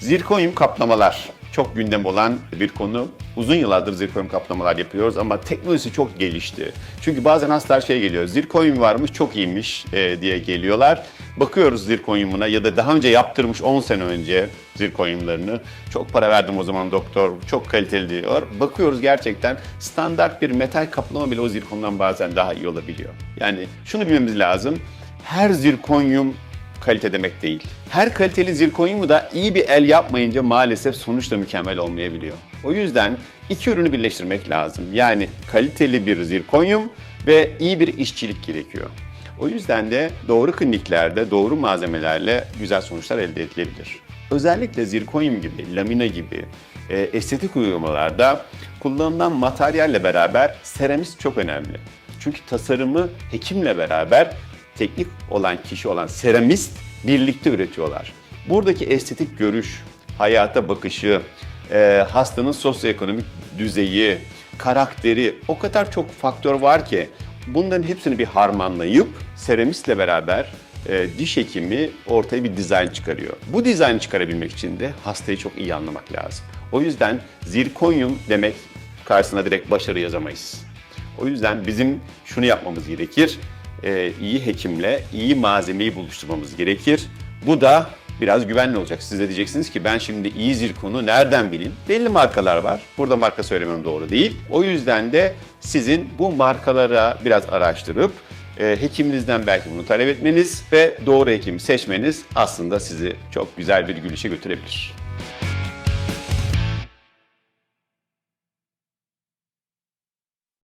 Zirkonyum kaplamalar çok gündem olan bir konu. Uzun yıllardır zirkonyum kaplamalar yapıyoruz ama teknolojisi çok gelişti. Çünkü bazen hastalar şey geliyor, zirkonyum varmış çok iyiymiş e, diye geliyorlar. Bakıyoruz zirkonyumuna ya da daha önce yaptırmış 10 sene önce zirkonyumlarını. Çok para verdim o zaman doktor, çok kaliteli diyor. Bakıyoruz gerçekten standart bir metal kaplama bile o zirkondan bazen daha iyi olabiliyor. Yani şunu bilmemiz lazım, her zirkonyum kalite demek değil. Her kaliteli zirkonyumu da iyi bir el yapmayınca maalesef sonuç da mükemmel olmayabiliyor. O yüzden iki ürünü birleştirmek lazım. Yani kaliteli bir zirkonyum ve iyi bir işçilik gerekiyor. O yüzden de doğru kliniklerde doğru malzemelerle güzel sonuçlar elde edilebilir. Özellikle zirkonyum gibi, lamina gibi e, estetik uygulamalarda kullanılan materyalle beraber seramist çok önemli. Çünkü tasarımı hekimle beraber teknik olan kişi olan seramist birlikte üretiyorlar. Buradaki estetik görüş, hayata bakışı, e, hastanın sosyoekonomik düzeyi, karakteri o kadar çok faktör var ki bunların hepsini bir harmanlayıp seramistle beraber e, diş hekimi ortaya bir dizayn çıkarıyor. Bu dizaynı çıkarabilmek için de hastayı çok iyi anlamak lazım. O yüzden zirkonyum demek karşısına direkt başarı yazamayız. O yüzden bizim şunu yapmamız gerekir. Ee, iyi hekimle iyi malzemeyi buluşturmamız gerekir. Bu da biraz güvenli olacak. Siz de diyeceksiniz ki ben şimdi iyi zirkonu nereden bileyim? Belli markalar var. Burada marka söylemem doğru değil. O yüzden de sizin bu markalara biraz araştırıp e, hekiminizden belki bunu talep etmeniz ve doğru hekimi seçmeniz aslında sizi çok güzel bir gülüşe götürebilir.